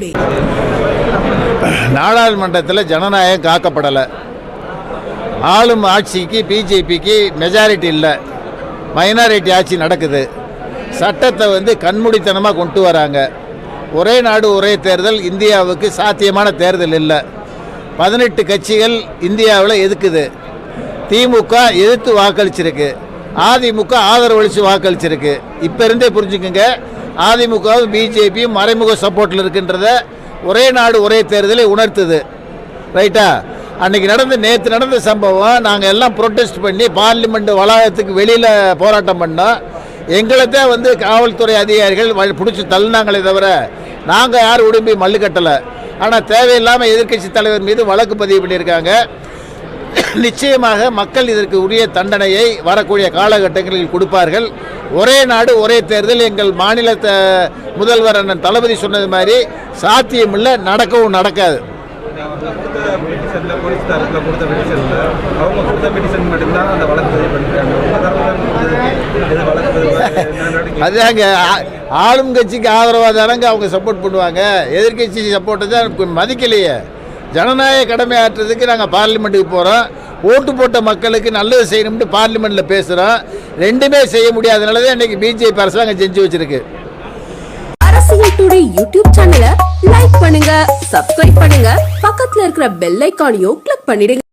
Today நாடாளுமன்றத்தில் ஜனநாயகம் காக்கப்படலை. ஆளும் ஆட்சிக்கு பிஜேபிக்கு மெஜாரிட்டி இல்லை. மைனாரிட்டி ஆட்சி நடக்குது. சட்டத்தை வந்து கண்மூடித்தனமாக கொண்டு வராங்க. ஒரே நாடு ஒரே தேர்தல் இந்தியாவுக்கு சாத்தியமான தேர்தல் இல்லை. பதினெட்டு கட்சிகள் இந்தியாவில் எதுக்குது? திமுக எதிர்த்து வாக்களிச்சிருக்கு. அதிமுக ஆதரவளித்து வாக்களிச்சிருக்கு. இப்போ இருந்தே புரிஞ்சுக்குங்க. அதிமுகவும் பிஜேபியும் மறைமுக சப்போர்ட்டில் இருக்கின்றத ஒரே நாடு ஒரே தேர்தலை உணர்த்துது. ரைட்டா? அன்னைக்கு நடந்த நேற்று நடந்த சம்பவம் நாங்கள் எல்லாம் ப்ரொட்டஸ்ட் பண்ணி பார்லிமெண்ட் வளாகத்துக்கு வெளியில் போராட்டம் பண்ணோம். எங்களை தான் வந்து காவல்துறை அதிகாரிகள் வ- பிடிச்சி தள்ளினாங்களே தவிர நாங்கள் யாரும் உடம்பி மல்லு கட்டலை ஆனால் தேவையில்லாமல் எதிர்க்கட்சி தலைவர் மீது வழக்கு பதிவு பண்ணியிருக்காங்க. நிச்சயமாக மக்கள் இதற்கு உரிய தண்டனையை வரக்கூடிய காலகட்டங்களில் கொடுப்பார்கள். ஒரே நாடு ஒரே தேர்தல். எங்கள் மாநில முதல்வர் அண்ணன் தளபதி சொன்னது மாதிரி சாத்தியமில்லை நடக்கவும் நடக்காது. அதுதாங்க அதாங்க ஆ- ஆளும் கட்சிக்கு ஆதரவாக தானங்க அவங்க சப்போர்ட் பண்ணுவாங்க. எதிர்கட்சி சப்போர்ட்டை தான் மதிக்கலையே. ஜனநாயக கடமை ஆற்றுறதுக்கு நாங்கள் பார்லிமெண்ட்டுக்கு போகிறோம் ஓட்டு போட்ட மக்களுக்கு நல்லது செய்யணும்னு பார்லிமெண்ட்டில் பேசுகிறோம் ரெண்டுமே செய்ய முடியாதனால தான் இன்றைக்கி பிஜேபி அரசாங்கம் செஞ்சு வச்சுருக்கு. அரசியல் டுடே யூடியூப் சேனலை லைக் பண்ணுங்க சப்ஸ்கிரைப் பண்ணுங்க. பக்கத்தில் இருக்கிற பெல் ஐக்கானையும் கிளிக் பண்ணிடுங்க.